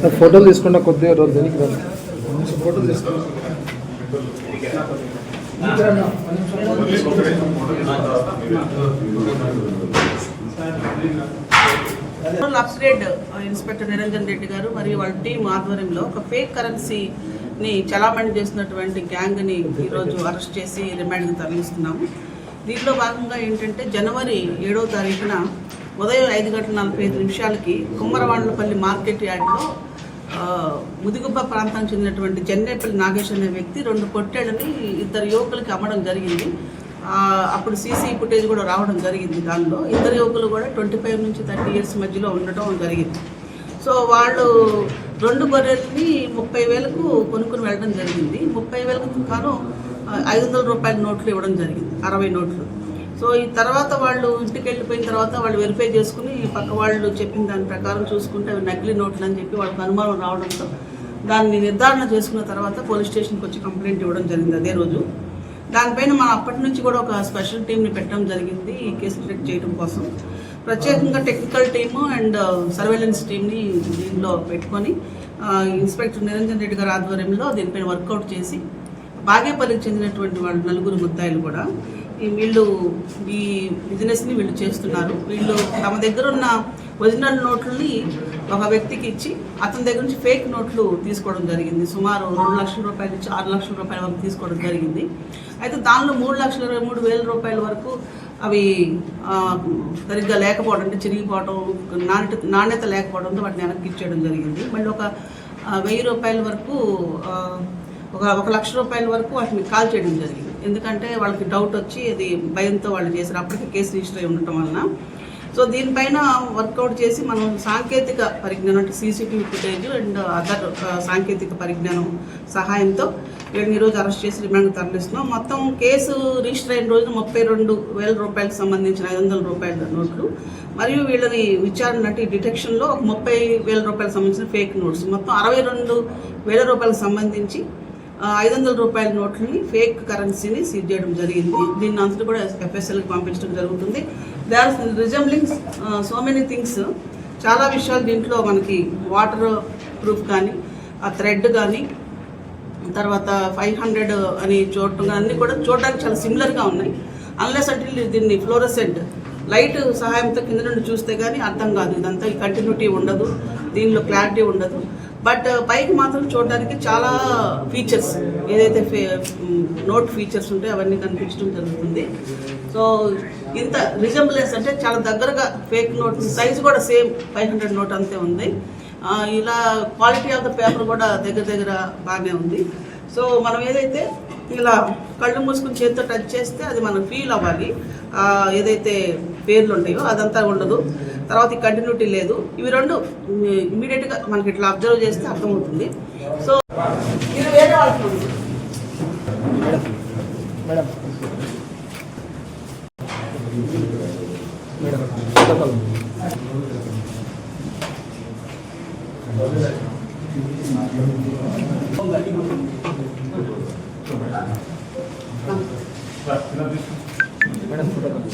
Sir ఫోటోలు తీసుకున్న కొద్దిగా రోజు దీనికి రండి. ఫోటోలు తీసుకున్నా అప్గ్రేడ్ ఇన్స్పెక్టర్ నిరంజన్ రెడ్డి గారు మరియు వాళ్ళ టీం ఆధ్వర్యంలో ఒక ఫేక్ కరెన్సీని చలామణి చేసినటువంటి గ్యాంగ్ని ఈరోజు అరెస్ట్ చేసి రిమాండ్కి తరలిస్తున్నాము. దీంట్లో భాగంగా ఏంటంటే జనవరి ఏడవ తారీఖున ఉదయం ఐదు గంటల నలభై ఐదు నిమిషాలకి కుమ్మరవాండ్లపల్లి మార్కెట్ యార్డ్లో ముదిగుబ్బ ప్రాంతానికి చెందినటువంటి జన్నేపల్లి నాగేశ్వర అనే వ్యక్తి రెండు పొట్టేళ్ళని ఇద్దరు యువకులకి అమ్మడం జరిగింది. అప్పుడు సీసీ ఫుటేజ్ కూడా రావడం జరిగింది దానిలో. ఇద్దరు యువకులు కూడా ట్వంటీ ఫైవ్ నుంచి థర్టీ ఇయర్స్ మధ్యలో ఉండటం జరిగింది. సో వాళ్ళు రెండు గొర్రెల్ని ముప్పై వేలకు కొనుక్కుని వెళ్ళడం జరిగింది. ముప్పై వేలకు కాను ఐదు వందల రూపాయల నోట్లు ఇవ్వడం జరిగింది అరవై నోట్లు. సో ఈ తర్వాత వాళ్ళు ఇంటికి వెళ్ళిపోయిన తర్వాత వాళ్ళు వెరిఫై చేసుకుని పక్క వాళ్ళు చెప్పిన దాని ప్రకారం చూసుకుంటే అవి నకిలీ నోట్లు అని చెప్పి వాళ్ళకి అనుమానం రావడంతో దాన్ని నిర్ధారణ చేసుకున్న తర్వాత పోలీస్ స్టేషన్కి వచ్చి కంప్లైంట్ ఇవ్వడం జరిగింది అదే రోజు. దానిపైన మనం అప్పటి నుంచి కూడా ఒక స్పెషల్ టీంని పెట్టడం జరిగింది ఈ కేసు ట్రెక్ చేయడం కోసం. ప్రత్యేకంగా టెక్నికల్ టీము అండ్ సర్వేలెన్స్ టీమ్ని దీనిలో పెట్టుకొని ఇన్స్పెక్టర్ నిరంజన్ రెడ్డి గారి ఆధ్వర్యంలో దీనిపైన వర్కౌట్ చేసి బాగేపల్లికి చెందినటువంటి వాళ్ళు నలుగురు ముద్దాయిలు కూడా ఈ వీళ్ళు ఈ బిజినెస్ని వీళ్ళు చేస్తున్నారు. వీళ్ళు తమ దగ్గర ఉన్న ఒరిజినల్ నోట్లని ఒక వ్యక్తికి ఇచ్చి అతని దగ్గర నుంచి ఫేక్ నోట్లు తీసుకోవడం జరిగింది. సుమారు రెండు లక్షల రూపాయల నుంచి ఆరు లక్షల రూపాయల వరకు తీసుకోవడం జరిగింది. అయితే దానిలో మూడు లక్షల ఇరవై మూడు వేల రూపాయల వరకు అవి సరిగ్గా లేకపోవడం అంటే చిరిగిపోవడం నాణ్యత నాణ్యత లేకపోవడంతో వాటిని వెనక్కి ఇచ్చేయడం జరిగింది. మళ్ళీ ఒక వెయ్యి రూపాయల వరకు ఒక ఒక లక్ష రూపాయల వరకు వాటిని కాల్ చేయడం జరిగింది. ఎందుకంటే వాళ్ళకి డౌట్ వచ్చి అది భయంతో వాళ్ళు చేశారు అప్పటికే కేసు రిజిస్టర్ అయి ఉండటం వలన సో దీనిపైన వర్కౌట్ చేసి మనం సాంకేతిక పరిజ్ఞానం అంటే సీసీటీవీ ఫుటేజ్ అండ్ అదర్ సాంకేతిక పరిజ్ఞానం సహాయంతో వీళ్ళని ఈరోజు అరెస్ట్ చేసి రిమాండ్ తరలిస్తున్నాం. మొత్తం కేసు రిజిస్టర్ అయిన రోజు ముప్పై రెండు వేల రూపాయలకు సంబంధించిన ఐదు వందల రూపాయల నోట్లు మరియు వీళ్ళని విచారణ అంటే డిటెక్షన్లో ఒక ముప్పై వేల రూపాయలకు సంబంధించిన ఫేక్ నోట్స్. మొత్తం అరవై రెండు వేల రూపాయలకు సంబంధించి ఐదు వందల రూపాయల నోట్లని ఫేక్ కరెన్సీని సీజ్ చేయడం జరిగింది. దీన్ని అంతా కూడా ఎఫ్ఎస్ఎల్కి పంపించడం జరుగుతుంది. They are resembling so many things చాలా విషయాలు దీంట్లో మనకి వాటర్ ప్రూఫ్ కానీ ఆ థ్రెడ్ కానీ తర్వాత ఫైవ్ హండ్రెడ్ అని చూడటం అన్నీ కూడా చూడడానికి చాలా సిమిలర్గా ఉన్నాయి. అన్లెస్ అంటే దీన్ని ఫ్లోరసెంట్ లైట్ సహాయంతో కింద నుండి చూస్తే కానీ అర్థం కాదు. ఇదంతా ఈ కంటిన్యూటీ ఉండదు. దీనిలో క్లారిటీ ఉండదు. బట్ uh, పైకి మాత్రం చూడడానికి చాలా ఫీచర్స్ ఏదైతే ఫే నోట్ ఫీచర్స్ ఉంటాయో అవన్నీ కనిపించడం జరుగుతుంది. సో ఇంత రిజంబులెన్స్ అంటే చాలా దగ్గరగా ఫేక్ నోట్ సైజ్ కూడా సేమ్ ఫైవ్ హండ్రెడ్ నోట్ అంతే ఉంది. ఇలా క్వాలిటీ ఆఫ్ ద పేపర్ కూడా దగ్గర దగ్గర బాగానే ఉంది. సో మనం ఏదైతే ఇలా కళ్ళు మూసుకుని చేతితో టచ్ చేస్తే అది మనం ఫీల్ అవ్వాలి. ఏదైతే పేర్లు ఉంటాయో అదంతా ఉండదు. తర్వాత ఈ కంటిన్యూటీ లేదు. ఇవి రెండు ఇమీడియట్గా మనకి ఇట్లా అబ్జర్వ్ చేస్తే అర్థమవుతుంది. సో ఇది వేరే వాళ్ళు మేడం. మేడం మేడం ఫోటోలు